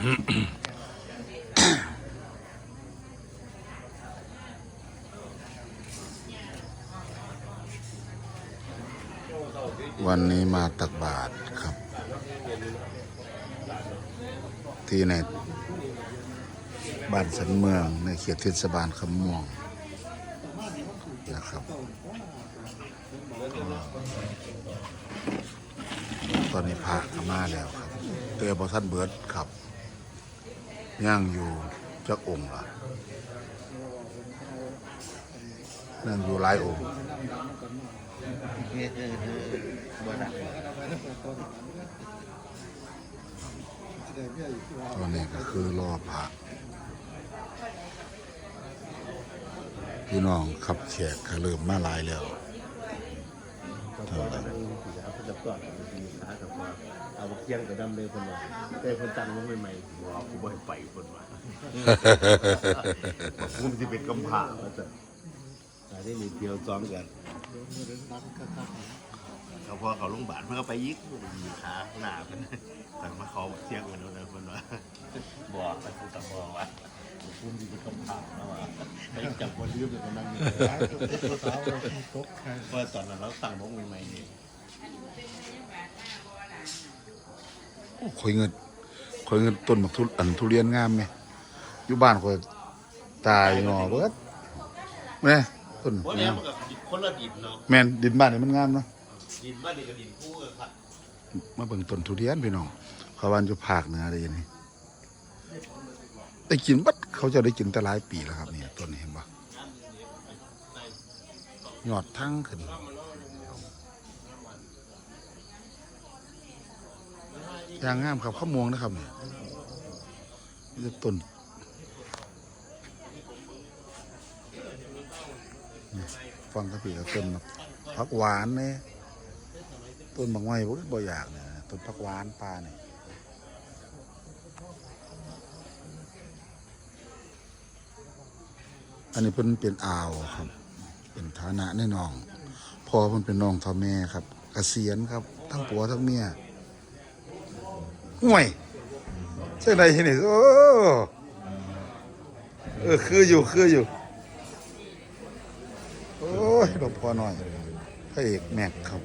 วันนี้มาตักบาตรครับ ที่ในบ้านสันเมืองในเขตเทศบาลคำม่วงนะครับ ตอนนี้พระมาแล้วครับ เตอบอท่านเบิร์ดครับ ย่างอยู่จักองค์ละนั่งอยู่หลายองค์ตอนนี้ก็คือรอพระพี่น้องขับแขกก็เริ่มมาหลายแล้วเท่าไหร่ เอาจะก่อนมีขากับว่าเอาเคียงกับดำเลยคนว่าแต่คนตั้งวงใหม่ๆว่ากูบ่ให้ไปคนว่ากูมันจะเป็นกำผ่าว่าจะอันนี้มีเดียวซ้อมกันเขาพอเขาลงบาทมันก็ไปยิกมีขาหน้าเป็นแต่มาเขาเที่ยงกันแล้วนะคนว่าบอกไปกูตะบอกว่ากูมันจะเป็นกำผ่าแล้วว่าไปจับคนยืมเลยคนนั่งอยู่เพราะตอนนั้นเราตั้งวงใหม่ๆนี่ คอยเงินคอยเงินต้นมักทุอันทุเรียนงามไหมอยู่บ้านคอยตายหนอเบิดแม่ต้นว่าแล้วมันก็คนละดินเนาะแม่นดินบ้านนี่มันงามเนาะดินบ้านดินกับดินคู่กันครับมาเบิ่งต้นทุเรียนพี่น้องเขาวันอยู่ภาคเหนือได้ยังไงได้กินบัดเขาจะได้กินแต่หลายปีแล้วครับนี่ต้นนี้เห็นปะยอดทั้งขึ้น ยางงามครับข้าวมวงนะครับเนี่ยนี่จะต้นฟังกระปีกับต้นผักหวานเนี่ยต้นบางไม้บ่บ่อยากเนี่ยต้นผักหวานปลาเนี่ยอันนี้เพิ่นเป็นอ่าวครับ เป็นฐานะแน่นองพอเพิ่นเป็นน้องท่าแม่ครับเกษียณครับ ทั้งผัวทั้งเมีย ห่วยใช่ไหมที่นี่โอ้เออคืออยู่คืออยู่ โอ้ยหลวงพ่อหน่อยพระเอกแม็กครับ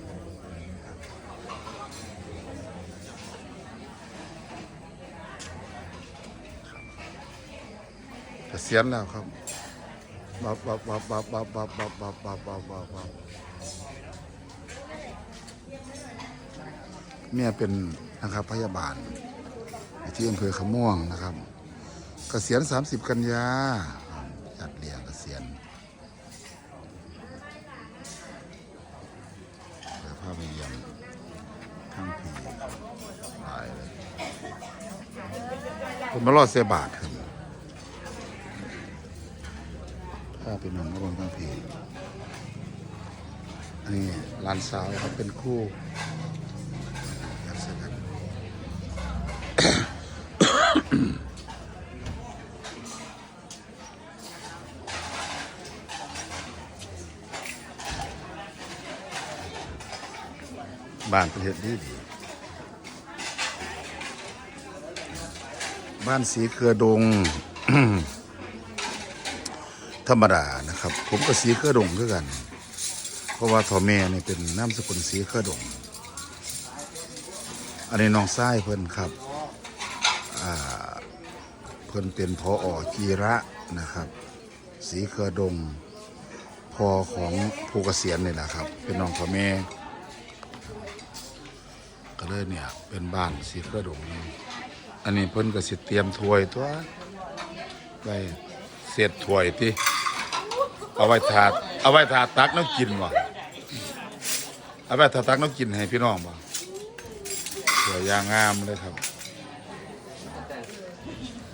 เกษียณแล้วครับบับบับบับบับบับบับบับบับบับบับบับบับเมียเป็น นะครับ พยาบาลที่อำเภอขม่วงนะครับเกษียณ 30 กันยาจัดเลี้ยงเกษียณเปิดภาพไปเยี่ยมทั้งผีตายเลยคนมารอดเสียบาทครับถ้าเป็นน้องมาเบงทั้งผีนนี้หลานสาวครับเป็นคู่ยัดเสกัน บ้านประเทศดีดีบ้านสีเครือดง ธรรมดานะครับ ผมก็สีเครือดงคือกัน เพราะว่าทอแม่นี่เป็นนามสกุลสีเครือดง อันนี้น้องไส้เพิ่นครับเพิ่นเป็นพออกีระนะครับ สีเครือดงพอของผู้เกษียณนี่แหละครับ เป็นน้องทอแม่ ก็เลยเนี่ยเป็นบ้านสีเครือดงนี่อันนี้เพิ่นก็สิเตรียมถ้วยตัวไว้เศษถ้วยที่เอาไว้ถาดเอาไว้ถาดตักน้ำกินบ่เอาไว้ถาดตักน้ำกินให้พี่น้องบ่สวยยางงามเลยครับ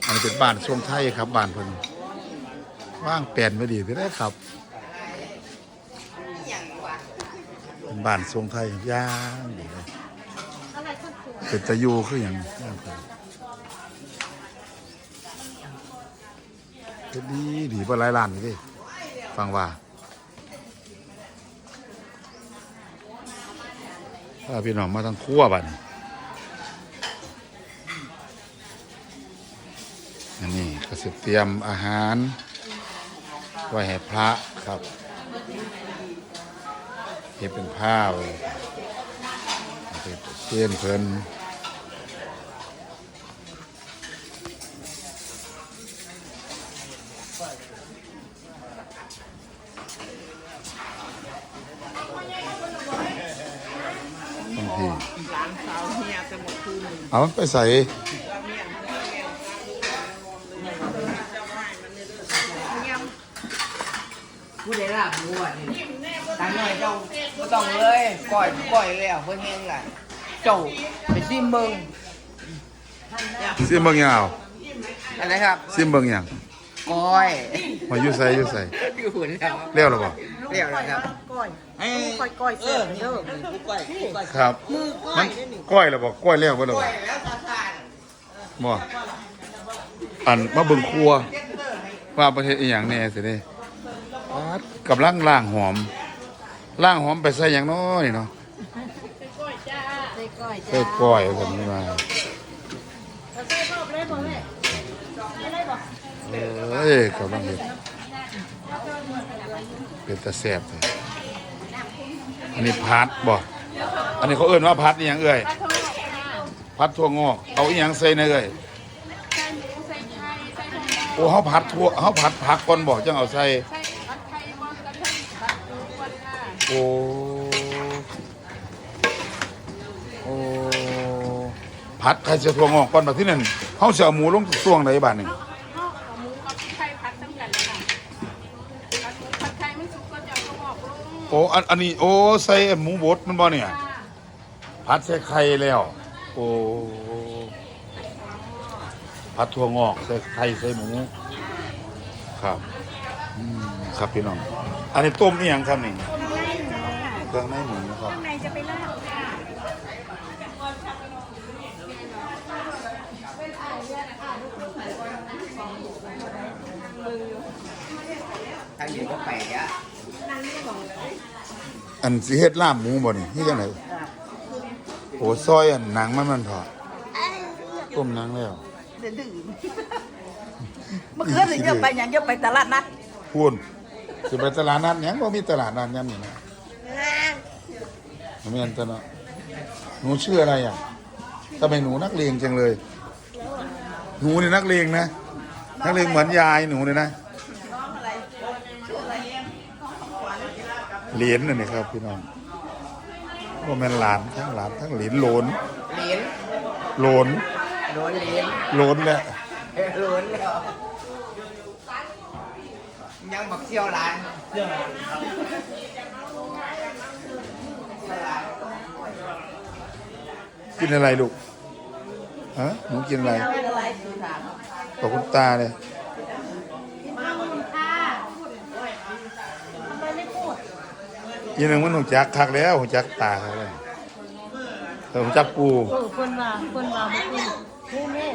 อันนี้เป็นบ้านช่วงไทยครับบ้านเพิ่นว่างแปลนไม่ดีได้ครับเป็นบ้านทรงไทยย่างดีเลย เป็นตะยูคืออย่างย่างครับก็ดีดีบ่หลายล้านนี่ด้ฟังว่าถ้าพี่น้องมาทางครั่วบัดนอันนี้ก็สิเตรียมอาหาร ไว้ให้พระครับเฮ็ดเป็นผ้าไว้เฮ็ดเชียนเพิ่นบางที หลานสาวเฮียไปหมดคืนเอามันไปใส่ผู้ใดลาบบัวนี่ตาหน่อยเจ้าบ่ต้องเลยก้อยก้อยแล้วเพิ่นแห้งไหลเจ้าไปซิมเบิ่งซิมเบิ่งหยังเอาอะไรครับซิมเบิ่งหยัง ก้อยมาอยู่ใส่อยู่ใส่อยู่หุ่นแล้วเรียวหรือเปล่าเรียบร้อยครับก้อยก้อยเสียเด้อผู้ก้อยผู้ก้อยครับมันก้อยหรือเปล่าก้อยแล้วบ่หรือเปก้อล่ายแล้วตาทานบ่อันมาเบิ่งครัวว่าประเทศอีหยังแน่สิเด้ปาดกำลังล่างหอมล่างหอมไปใส่หยังน้อยเนาะใส่ก้อยใส่ก้อยกันนี่มา ใส่รอบเลยบ่แม่ใส่เลยบ่ เอ้ยกำลังเฮ็ดเป็นตาแซ่บเลยอันนี้พัดบ่อันนี้เขาเอิ้นว่าพัดอีหยังเอ่ยพัดทั่วงอกเอาอีหยังใส่ในเอ่ยโอ้เขาผัดทั่วเขาผัดผักก่อนบอกจังเอาใส่โอ้โอ้ผัดไข่เสียทั่วงอกก่อนแบบที่นั่นเขาเสียหมูลงช่วงไหนบ้านนี่เโอ้อันอันนี้โอ้ใส่หมูบดมันบ่เนี่ยค่ะผัดใส่ไข่แล้ว โอ้ผัดทั่วงอกใส่ไข่ใส่หมูครับอืมครับพี่น้อง อันนี้ต้มนี่ยังครับนี่เครื่องในหมูครับข้างในจะไปลาบค่ะทางนี้ก็ไปอะ อันสิเฮ็ดลาบหมูบ่นี่นี่จังไดโอ้ซอยอันหนังมันมันเถอะต้มหนังแล้วเดือดเมื่อคืนนี่เยอะไปหยังเยอะไปตลาดนัดพูนสิไปตลาดนัดหยังบ่มีตลาดนัดยามนี้นะบ่แม่นตะเนาะหนูชื่ออะไรอะทำไมหนูนักเลงจังเลย หนูนี่นักเลงนะ นักเลงเหมือนยายหนูเลยนะ เหรียญนั่นนี่ครับ พี่น้องว่าแม่นหลานทั้งหลานทั้งเหรียญโหลนเหรียญโหลนโดนเหรียญโหลนแหละโดนแล้วยังบักเซี่ยวหลานกินอะไรลูกฮะหนูกินอะไรขอบคุณตาเลย ยีหนึ่งมันหนูจักคักแล้วหูจักตาเลยเออหูจักปู เออเพิ่นว่าคนว่าบ่คือผู้แม่